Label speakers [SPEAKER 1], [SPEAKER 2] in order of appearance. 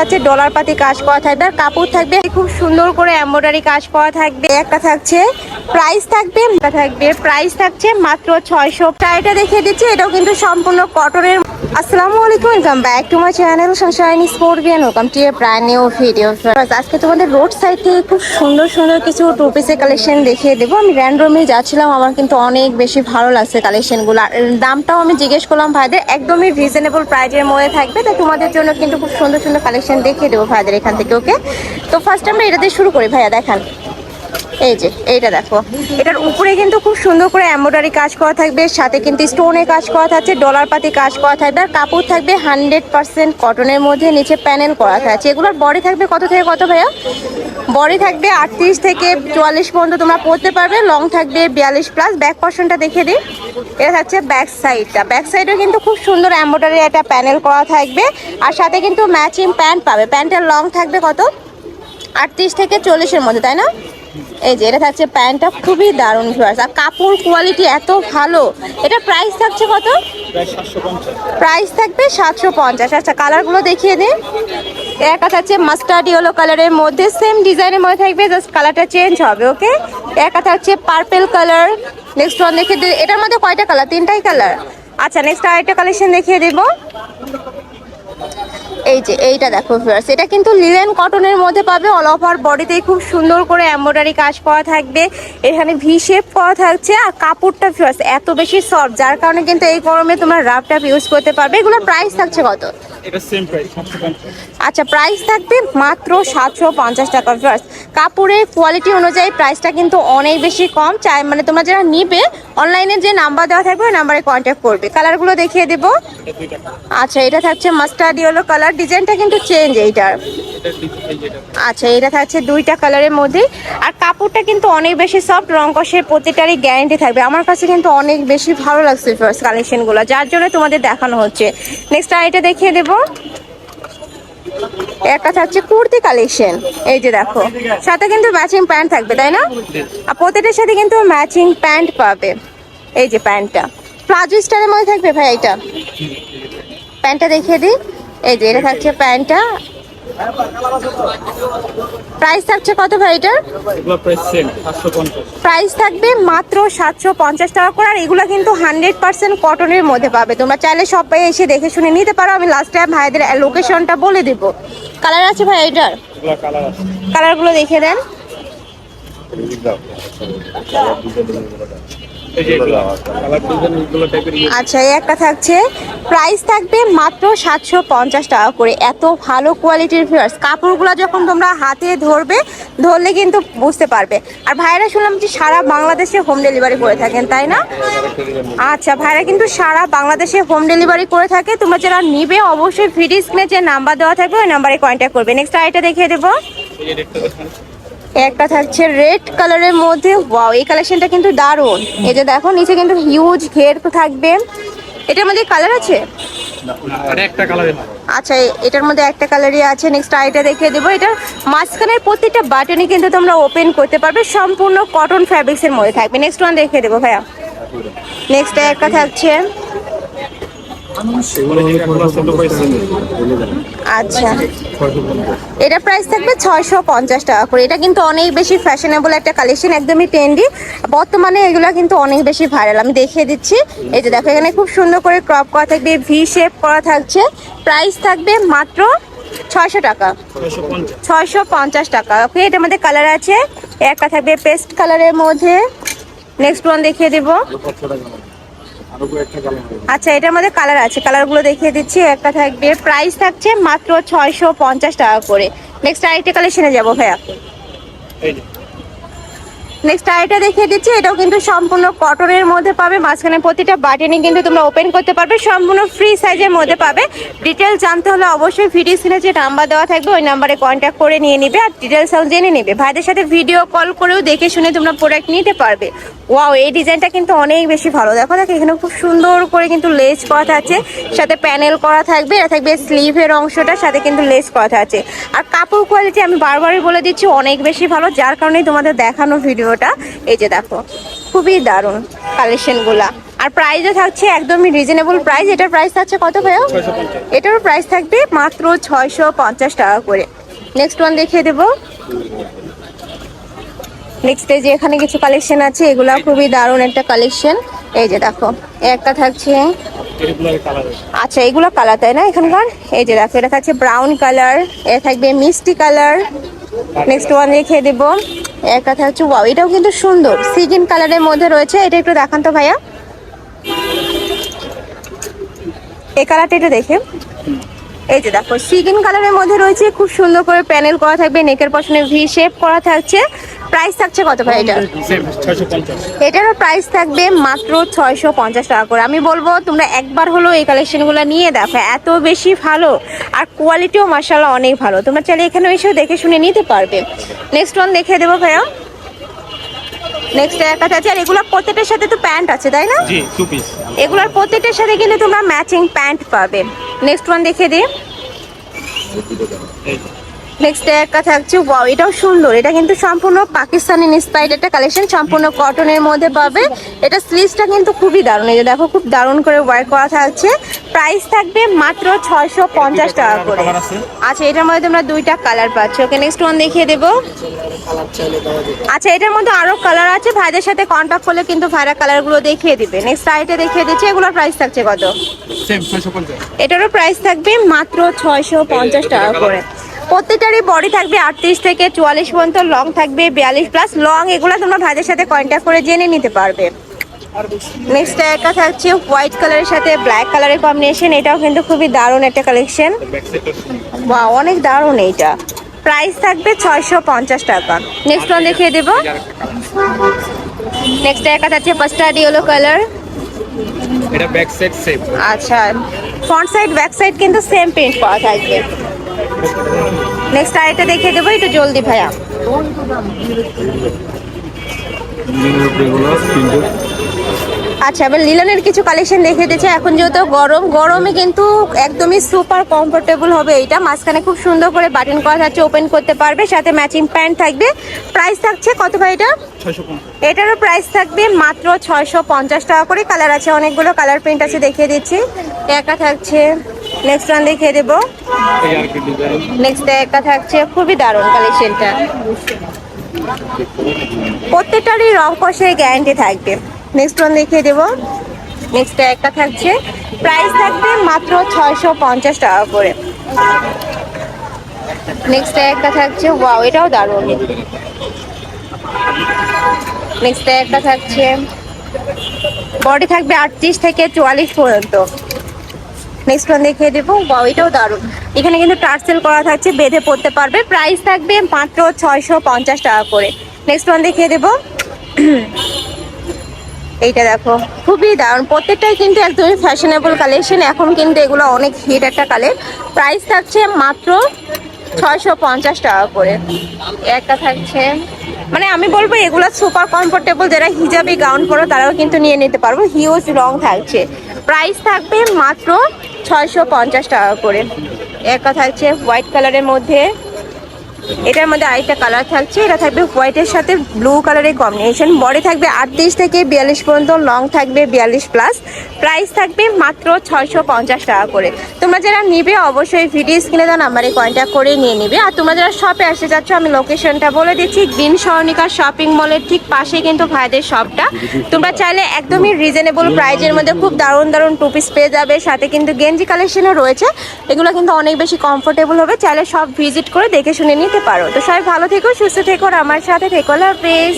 [SPEAKER 1] থাকছে ডলার পাতি কাজ করা থাকবে, আর কাপড় থাকবে। খুব সুন্দর করে এমব্রয়ডারি কাজ করা থাকবে। একটা থাকছে প্রাইস থাকবে থাকবে, প্রাইস থাকছে মাত্র ছয়শো। এটা দেখিয়ে দিচ্ছি, এটাও কিন্তু সম্পূর্ণ কটনের। আসসালামু আলাইকুম চ্যানেল সানশাইনি স্পোর্টিয়ান welcome to a brand new আজকে তোমাদের রোড সাইড থেকে খুব সুন্দর সুন্দর কিছু কালেকশন দেখিয়ে দেবো। আমি যাচ্ছিলাম, আমার কিন্তু অনেক বেশি ভালো লাগছে কালেকশনগুলো দামটাও আমি জিজ্ঞেস করলাম ভাইদের, একদমই প্রাইজের মধ্যে থাকবে। তোমাদের জন্য কিন্তু খুব সুন্দর সুন্দর কালেকশন দেখিয়ে দেবো ভাইদের এখান থেকে ওকে তো ফার্স্ট আমরা এটা দিয়ে শুরু করি, ভাইয়া, দেখান। এই যে, এইটা দেখো। এটার উপরে কিন্তু খুব সুন্দর করে এমব্রয়ডারি কাজ করা থাকবে, সাথে কিন্তু স্টোনে কাজ করা থাকছে ডলার পাতি কাজ করা থাকবে, আর কাপড় থাকবে হান্ড্রেড পার্সেন্ট কটনের মধ্যে, নিচে প্যানেল করা থাকছে। এগুলোর বডি থাকবে কত থেকে কত ভাইয়া? বডি থাকবে আটত্রিশ থেকে চুয়াল্লিশ পর্যন্ত তোমরা পরতে পারবে লং থাকবে বিয়াল্লিশ প্লাস ব্যাক পর্শনটা দেখে দিই। এটা থাকছে ব্যাক সাইডটা ব্যাক সাইডেও কিন্তু খুব সুন্দর এমব্রয়ডারি একটা প্যানেল করা থাকবে, আর সাথে কিন্তু ম্যাচিং প্যান্ট পাবে। প্যান্টের লং থাকবে কত? আটত্রিশ থেকে চল্লিশের মধ্যে, তাই না? এই যে এটা থাকছে প্যান্টটা খুবই দারুণ ভিউয়ার্স আর কাপড় কোয়ালিটি এত ভালো। এটা প্রাইস থাকছে কত? প্রাইস থাকবে সাতশো পঞ্চাশ। আচ্ছা কালারগুলো দেখিয়ে দিন একটা থাকছে মাস্টার্ড ইয়েলো কালারের মধ্যে সেম ডিজাইনের মধ্যে থাকবে জাস্ট কালারটা চেঞ্জ হবে ওকে একটা থাকছে পার্পেল কালার নেক্সট ওয়ান দেখিয়ে দিই। এটার মধ্যে কয়টা কালার তিনটাই কালার আচ্ছা নেক্সট আরেকটা কালেকশন দেখিয়ে দেবো। এই যে, এইটা দেখো ভিউয়ার্স এটা কিন্তু লিলেন কটনের মধ্যে পাবে অল ওভার বডিতে খুব সুন্দর করে এম্ব্রয়ডারি কাজ করা থাকবে, এখানে ভি শেপ করা থাকছে, আর কাপড়টা ভিউয়ার্স এত বেশি সফট যার কারণে কিন্তু এই গরমে তোমরা রাফ টাপ ইউজ করতে পারবে, এগুলোর প্রাইস থাকছে কত?
[SPEAKER 2] এটা সেম প্রাইস
[SPEAKER 1] আচ্ছা প্রাইস থাকবে মাত্র সাতশো পঞ্চাশ টাকা ফার্স্ট কাপড়ের কোয়ালিটি অনুযায়ী প্রাইসটা কিন্তু অনেক বেশি কম। চাই মানে তোমরা যারা নিবে অনলাইনে যে নাম্বার দেওয়া থাকবে ওই নাম্বারে কন্ট্যাক্ট করবে। কালারগুলো দেখিয়ে দেবো। আচ্ছা এটা থাকছে মাস্টার্ড ইয়েলো কালার ডিজাইনটা কিন্তু চেঞ্জ এইটার। আচ্ছা এটা থাকছে দুইটা কালারের মধ্যে। আর কাপড়টা কিন্তু অনেক বেশি সফট রং কষের প্রত্যেকটারই গ্যারান্টি থাকবে। আমার কাছে কিন্তু অনেক বেশি ভালো লাগছে ফার্স্ট কালেকশনগুলো যার জন্য তোমাদের দেখানো হচ্ছে। নেক্সট আর এটা দেখিয়ে দেবো। একটা থাকছে কুর্তি কালেকশন। এই যে দেখো, সাথে কিন্তু ম্যাচিং প্যান্ট থাকবে, তাই না? আর প্রতিটার সাথে কিন্তু ম্যাচিং প্যান্ট পাবে। এই যে প্যান্টটা প্লাজো স্টাইলের মধ্যে থাকবে ভাই এটা? প্যান্টটা দেখিয়ে দিই। এই যে, এটা থাকছে প্যান্টটা প্রাইস থাকছে কত ভাই এটার?
[SPEAKER 2] প্রাইস
[SPEAKER 1] থাকবে মাত্র সাতশো পঞ্চাশ টাকা করে আর এগুলো কিন্তু হান্ড্রেড পার্সেন্ট কটনের মধ্যে পাবে। তোমরা চাইলে সবাই এসে দেখে শুনে নিতে পারো আমি লাস্ট টাইম ভাইদের লোকেশনটা বলে দেবো। কালার আছে ভাই এটার?
[SPEAKER 2] কালার আছে।
[SPEAKER 1] কালারগুলো দেখে দেন
[SPEAKER 2] এই যে এগুলো কালার ডিজাইন এগুলো টাইপের ইয়ে
[SPEAKER 1] আচ্ছা এই একটা থাকছে। প্রাইস থাকবে মাত্র সাতশো পঞ্চাশ টাকা করে। এত ভালো কোয়ালিটির ফিয়ার্স কাপড়গুলো যখন তোমরা হাতে ধরবে, ধরলে কিন্তু বুঝতে পারবে। আর ভাইরা শুনলাম যে সারা বাংলাদেশে হোম ডেলিভারি করে থাকেন, তাই না? আচ্ছা ভাইরা কিন্তু সারা বাংলাদেশে হোম ডেলিভারি করে থাকে। তোমরা যারা নিবে, অবশ্যই ভিডিও যে নাম্বার দেওয়া থাকবে, ওই নাম্বারে কন্ট্যাক্ট করবে। নেক্সট আইটা দেখিয়ে দেবো। একটা থাকছে রেড কালারের মধ্যে। ওয়াও এই কালেকশনটা কিন্তু দারুণ। এই যে দেখো নিচে কিন্তু হিউজ ঘের থাকবে। এটার মধ্যে কালার আছে? আচ্ছা এটার মধ্যে একটা কালারই আছে। নেক্সট আইটা দেখিয়ে দেবো। এটার মাঝখানের প্রত্যেকটা বাটনই কিন্তু তোমরা ওপেন করতে পারবে। সম্পূর্ণ কটন ফ্যাব্রিক্সের মধ্যে থাকবে। নেক্সট ওয়ান দেখিয়ে দেবো ভাইয়া। নেক্সট একটা থাকছে
[SPEAKER 2] এগুলো যে এগুলো ছোট প্রাইস
[SPEAKER 1] আচ্ছা। এটা প্রাইস থাকবে ছয়শো পঞ্চাশ টাকা করে। এটা কিন্তু অনেক বেশি ফ্যাশনেবল একটা কালেকশন একদমই ট্রেন্ডি বর্তমানে এগুলো কিন্তু অনেক বেশি ভাইরাল আমি দেখিয়ে দিচ্ছি। এই যে দেখো, এখানে খুব সুন্দর করে ক্রপ করা থাকবে ভি শেপ করা থাকছে। প্রাইস থাকবে মাত্র ছয়শো টাকা।
[SPEAKER 2] ছয়শো পঞ্চাশ
[SPEAKER 1] টাকা। ওকে এটার মধ্যে কালার আছে। একটা থাকবে পেস্ট কালারের মধ্যে। নেক্সট ওয়ান দেখিয়ে দেবো। আচ্ছা এটার মধ্যে কালার আছে। কালারগুলো দেখিয়ে দিচ্ছি। একটা থাকবে প্রাইস থাকছে মাত্র ছয়শো পঞ্চাশ টাকা করে। নেক্সট আরেকটা কালেকশনে যাব ভাইয়া। নেক্সট আরেকটা দেখিয়ে দিচ্ছি, এটাও কিন্তু সম্পূর্ণ কটনের মধ্যে পাবে। মাঝখানে প্রতিটা বাটনই কিন্তু তোমরা ওপেন করতে পারবে, সম্পূর্ণ ফ্রি সাইজের মধ্যে পাবে। ডিটেলস জানতে হলে অবশ্যই ভিডিও স্ক্রিনে যে নাম্বার দেওয়া থাকবে, ওই নাম্বারে কন্ট্যাক্ট করে নিয়ে নিবে আর ডিটেলস জেনে নেবে। ভাইদের সাথে ভিডিও কল করেও দেখে শুনে তোমরা প্রোডাক্ট নিতে পারবে। ওয়াও এই ডিজাইনটা কিন্তু অনেক বেশি ভালো। দেখো দেখো এখানে খুব সুন্দর করে কিন্তু লেস করা আছে সাথে প্যানেল করা থাকবে, এটা থাকবে স্লিভের অংশটা, সাথে কিন্তু লেস করা আছে আর কাপড় কোয়ালিটি আমি বারবারই বলে দিচ্ছি, অনেক বেশি ভালো। যার কারণে তোমাদের দেখানো ভিডিওটা। এই যে দেখো খুবই দারুণ কালেকশনগুলা আর প্রাইসও থাকছে একদমই রিজনেবল প্রাইস এটার প্রাইস থাকছে কত
[SPEAKER 2] পঞ্চাশ।
[SPEAKER 1] এটারও প্রাইস থাকবে মাত্র ছয়শো পঞ্চাশ টাকা করে। নেক্সট ওয়ান দেখিয়ে দেবো। নেক্সট যে এখানে কিছু কালেকশন আছে এগুলা খুবই দারুণ একটা কালেকশন এই যে দেখো একটা থাকছে। আচ্ছা এগুলো কালার তাই না এখানকার? এই যে দেখো এটা থাকছে ব্রাউন কালার এটা থাকবে মিষ্টি কালার নেক্সট ওয়ান রেখে দেবো। এক কথা হচ্ছে ওয়াও এটাও কিন্তু সুন্দর। সিগিন কালারের মধ্যে রয়েছে, এটা একটু দেখান তো ভাইয়া। এই কালারটা এটা দেখে। এই যে দেখো সিগিন কালারের মধ্যে রয়েছে, খুব সুন্দর করে প্যানেল করা থাকবে নেকের পশনে ভি শেপ করা থাকছে। প্রাইস থাকছে কত ভাই এটা এটারও প্রাইস থাকবে মাত্র ছয়শো পঞ্চাশ টাকা করে। আমি বলব তোমরা একবার হলো এই কালেকশনগুলো নিয়ে দেখো এত বেশি ভালো আর কোয়ালিটিও মাসাল্লাহ অনেক ভালো। তোমরা চাইলে এখানে এসেও দেখে শুনে নিতে পারবে। নেক্সট ওয়ান দেখে দেবো ভাইয়া। নেক্সট একটা আছে আর এগুলো প্রত্যেকটার সাথে তো প্যান্ট আছে তাই না?
[SPEAKER 2] জি টু পিস
[SPEAKER 1] এগুলোর প্রত্যেকটার সাথে কিন্তু তোমরা ম্যাচিং প্যান্ট পাবে। নেক্সট ওয়ান দেখে দিই নেক্সট একটা থাকছে? ওয়াও এটাও সুন্দর। এটা কিন্তু সম্পূর্ণ পাকিস্তানি ইন্সপায়ার্ড একটা কালেকশন সম্পূর্ণ কটনের মধ্যে পাবে। এটা স্লিভসটা কিন্তু খুবই দারুণ। এই যে দেখো খুব দারুণ করে ওয়ার্ক করা থাকছে। প্রাইস থাকবে মাত্র ছয়শো পঞ্চাশ টাকা করে। আচ্ছা এটার মধ্যে তোমরা দুইটা কালার পাচ্ছ। ওকে নেক্সট ওয়ান দেখিয়ে দেবো। আচ্ছা এটার মধ্যে আরও কালার আছে। ভাইদের সাথে কন্ট্যাক্ট করলে কিন্তু ভাইরা কালারগুলো দেখিয়ে দিবে। নেক্সট সাইডে দেখিয়ে দিচ্ছে এগুলোর প্রাইস থাকছে কত? এটারও প্রাইস থাকবে মাত্র ছয়শো পঞ্চাশ টাকা করে। প্রত্যেকটারই বডি থাকবে আটত্রিশ থেকে চুয়াল্লিশ পর্যন্ত লং থাকবে বিয়াল্লিশ প্লাস লং এগুলো তোমরা ভাইদের সাথে কন্ট্যাক্ট করে জেনে নিতে পারবে। নেক্সট একটা থাকছে হোয়াইট কালারের সাথে ব্ল্যাক কালারের কম্বিনেশন এটাও কিন্তু খুবই দারুণ একটা কালেকশন বা অনেক দারুণ এইটা। প্রাইস থাকবে ছয়শো পঞ্চাশ টাকা। নেক্সট ওয়ান দেখিয়ে দেবো। নেক্সট একটা থাকছে মাস্টার্ড ইয়েলো কালার
[SPEAKER 2] এটা ব্যাক সাইড সেম
[SPEAKER 1] আচ্ছা ফ্রন্ট সাইড ব্যাক সাইড কিন্তু সেম প্রিন্ট করা থাকবে। নেক্সট আরেকটা দেখিয়ে দেবো একটু জলদি ভাইয়া। আচ্ছা এবার লিলনের কিছু কালেকশন দেখে দিচ্ছে। এখন যেহেতু গরম গরমে কিন্তু একদমই সুপার কমফোর্টেবল হবে এইটা। মাঝখানে খুব সুন্দর করে বাটন করা থাকছে ওপেন করতে পারবে। সাথে ম্যাচিং প্যান্ট থাকবে। প্রাইস থাকছে কত ভাই এটা? এটারও প্রাইস থাকবে মাত্র ছয়শো পঞ্চাশ টাকা করে। কালার আছে অনেকগুলো কালার প্রিন্ট আছে দেখিয়ে দিচ্ছি। একা থাকছে। নেক্সট ওয়ান দেখিয়ে দেবো। নেক্সট একটা থাকছে খুবই দারুণ কালেকশনটা প্রত্যেকটারই রং কষের গ্যারান্টি থাকবে। নেক্সট ওয়ান দেখিয়ে দেবো। নেক্সট একটা থাকছে প্রাইস থাকবে মাত্র ছয়শো পঞ্চাশ টাকা করে। নেক্সট একটা থাকছে ওয়াও এটাও দারুণ। নেক্সট একটা থাকছে বডি থাকবে আটত্রিশ থেকে চুয়াল্লিশ পর্যন্ত। নেক্সট ওয়ান দেখিয়ে দেবো। বাও এটাও দারুণ। এখানে কিন্তু টার্সেল করা থাকছে, বেঁধে পড়তে পারবে। প্রাইস থাকবে মাত্র ছয়শো পঞ্চাশ টাকা করে। নেক্সট ওয়ান দেখিয়ে দেবো। এইটা দেখো, খুবই দারুণ। প্রত্যেকটাই কিন্তু একদমই ফ্যাশনেবল কালেকশন এখন কিন্তু এগুলো অনেক হিট একটা কালের প্রাইস থাকছে মাত্র ছয়শো পঞ্চাশ টাকা করে। একটা থাকছে মানে আমি বলব এগুলো সুপার কমফোর্টেবল যারা হিজাবি গাউন পরো, তারাও কিন্তু নিয়ে নিতে পারব। হিউজ রং থাকছে। প্রাইস থাকবে মাত্র ছয়শো পঞ্চাশ টাকা করে। একটা থাকছে হোয়াইট কালারের মধ্যে এটার মধ্যে আরেকটা কালার থাকছে, এটা থাকবে হোয়াইটের সাথে ব্লু কালারের কম্বিনেশন বডি থাকবে আটত্রিশ থেকে বিয়াল্লিশ পর্যন্ত লং থাকবে বিয়াল্লিশ প্লাস প্রাইস থাকবে মাত্র ছয়শো পঞ্চাশ টাকা করে। তোমরা যারা নিবে, অবশ্যই ভিডিও স্ক্রিনে দেওয়া নাম্বারে কন্ট্যাক্ট করে নিয়ে নিবে। আর তোমরা যারা শপে আসতে যাচ্ছ আমি লোকেশনটা বলে দিচ্ছি। গ্রিন সরণিকা শপিং মলের ঠিক পাশে কিন্তু ভাইদের শপটা তোমরা চাইলে একদমই রিজনেবল প্রাইজের মধ্যে খুব দারুণ দারুণ টু পিস পেয়ে যাবে। সাথে কিন্তু গেঞ্জি কালেকশনও রয়েছে। এগুলো কিন্তু অনেক বেশি কমফোর্টেবল হবে। চাইলে সব ভিজিট করে দেখে শুনে নিতে পারো। তো সবাই ভালো থেকো সুস্থ থেকো আমার সাথে থেকো। প্লিজ